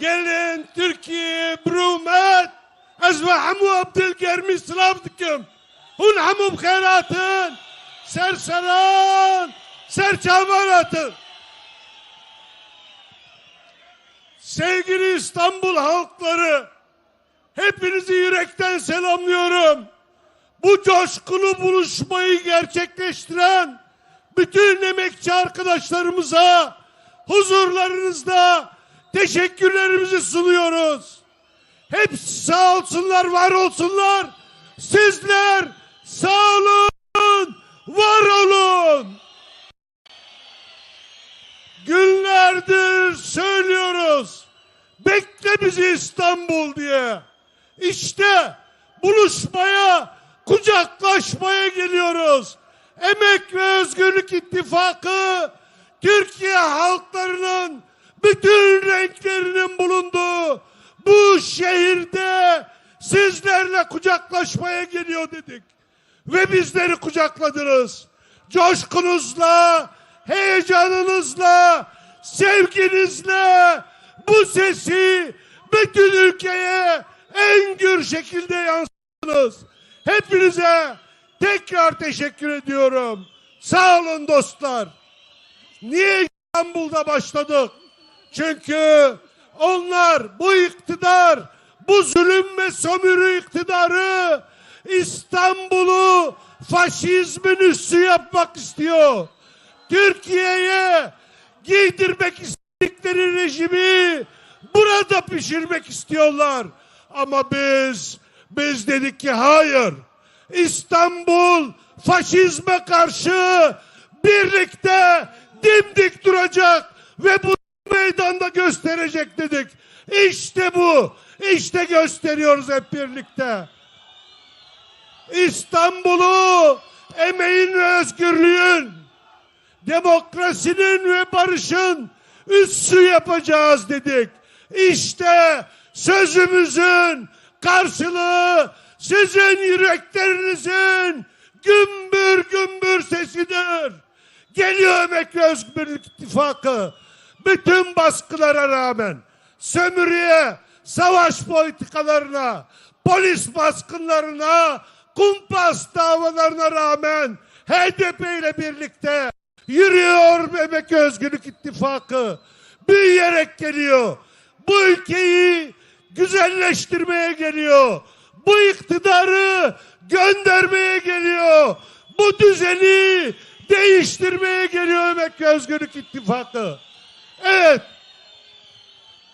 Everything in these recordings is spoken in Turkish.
gelin Türkiye برومات أزمة حمو عبد الكريم سلامتكم هون حمو بخيراتن سرسران serçamanatın. Sevgili İstanbul halkları, hepinizi yürekten selamlıyorum. Bu coşkulu buluşmayı gerçekleştiren bütün emekçi arkadaşlarımıza huzurlarınızda teşekkürlerimizi sunuyoruz. Hepsi sağ olsunlar, var olsunlar. Sizler sağ olun, var olun. Günlerdir söylüyoruz. Bekle bizi İstanbul diye. İşte buluşmaya, kucaklaşmaya geliyoruz. Emek ve Özgürlük İttifakı Türkiye halklarının bütün renklerinin bulunduğu bu şehirde sizlerle kucaklaşmaya geliyor dedik. Ve bizleri kucakladınız. Coşkunuzla, heyecanınızla, sevginizle bu sesi bütün ülkeye en gür şekilde yansıttınız. Hepinize tekrar teşekkür ediyorum. Sağ olun dostlar. Niye İstanbul'da başladık? Çünkü onlar bu iktidar, bu zulüm ve sömürü iktidarı İstanbul'u faşizmin üssü yapmak istiyor. Türkiye'ye giydirmek istedikleri rejimi burada pişirmek istiyorlar. Ama biz, biz dedik ki hayır. İstanbul faşizme karşı birlikte dimdik duracak ve bu meydanda gösterecek dedik. İşte bu. İşte gösteriyoruz hep birlikte. İstanbul'u emeğin ve özgürlüğün, demokrasinin ve barışın üssü yapacağız dedik. İşte sözümüzün karşılığı sizin yüreklerinizin gümbür gümbür sesidir. Geliyor Emek ve Özgürlük İttifakı. Bütün baskılara rağmen sömürüye, savaş politikalarına, polis baskınlarına, kumpas davalarına rağmen HDP ile birlikte yürüyor ve Özgürlük İttifakı. Büyüyerek geliyor. Bu ülkeyi güzelleştirmeye geliyor. Bu iktidarı göndermeye geliyor. Bu düzeni değiştirmeye geliyor ve Özgürlük İttifakı. Evet.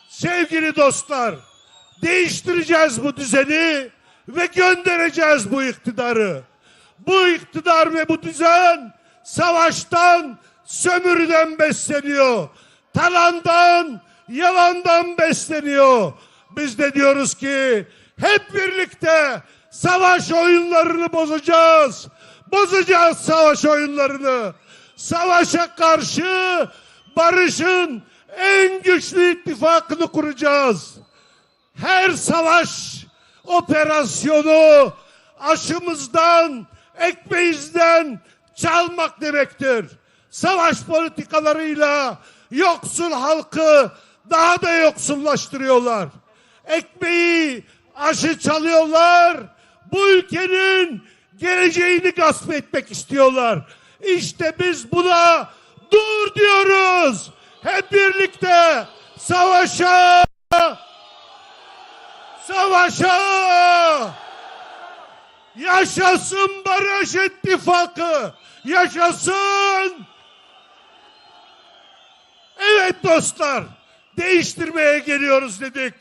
Sevgili dostlar, değiştireceğiz bu düzeni ve göndereceğiz bu iktidarı. Bu iktidar ve bu düzen savaştan, sömürüden besleniyor. Talandan, yalandan besleniyor. Biz de diyoruz ki hep birlikte savaş oyunlarını bozacağız. Bozacağız savaş oyunlarını. Savaşa karşı barışın en güçlü ittifakını kuracağız. Her savaş operasyonu aşımızdan, ekmeğimizden çalmak demektir. Savaş politikalarıyla yoksul halkı daha da yoksullaştırıyorlar. Ekmeği, aşı çalıyorlar. Bu ülkenin geleceğini gasp etmek istiyorlar. İşte biz buna dur diyoruz. Hep birlikte savaşa savaşa. Yaşasın barış ittifakı yaşasın. Evet dostlar değiştirmeye geliyoruz dedik.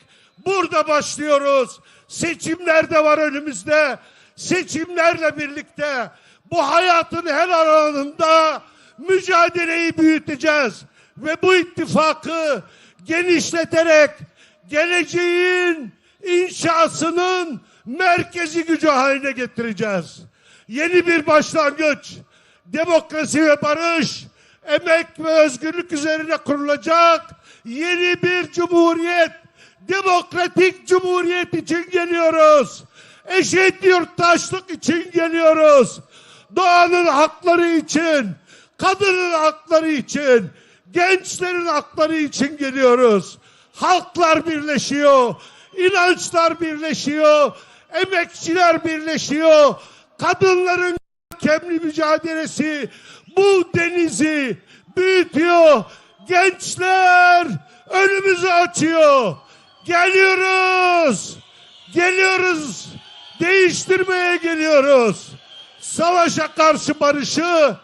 Burada başlıyoruz. Seçimler de var önümüzde. Seçimlerle birlikte bu hayatın her alanında mücadeleyi büyüteceğiz ve bu ittifakı genişleterek geleceğin inşasının merkezi gücü haline getireceğiz. Yeni bir başlangıç, demokrasi ve barış, emek ve özgürlük üzerine kurulacak yeni bir cumhuriyet, demokratik cumhuriyet için geliyoruz. Eşit yurttaşlık için geliyoruz. Doğanın hakları için, kadının hakları için, gençlerin hakları için geliyoruz. halklar birleşiyor, inançlar birleşiyor, emekçiler birleşiyor, kadınların kemli mücadelesi bu denizi büyütüyor. Gençler önümüzü açıyor. Geliyoruz. Geliyoruz. Değiştirmeye geliyoruz. Savaşa karşı barışı,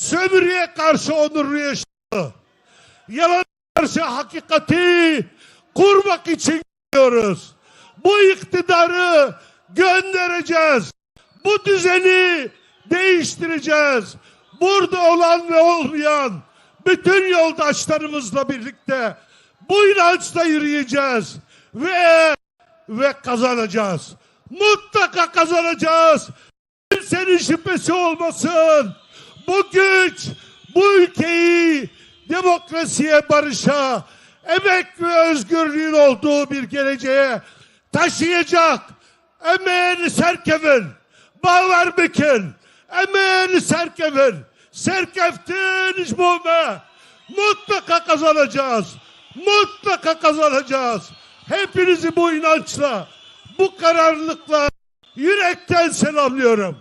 sömürüye karşı onurlu yaşamı, yalan karşı hakikati kurmak için geliyoruz. Bu iktidarı göndereceğiz. Bu düzeni değiştireceğiz. Burada olan ve olmayan bütün yoldaşlarımızla birlikte bu inançla yürüyeceğiz ve ve kazanacağız. Mutlaka kazanacağız. Kimsenin şüphesi olmasın. Bu güç bu ülkeyi demokrasiye, barışa, emek ve özgürlüğün olduğu bir geleceğe taşıyacak. Emeğini serkevin, bağlar bikin, emeğini serkevin, serkeftin muhme. Mutlaka kazanacağız. Mutlaka kazanacağız. Hepinizi bu inançla, bu kararlılıkla yürekten selamlıyorum.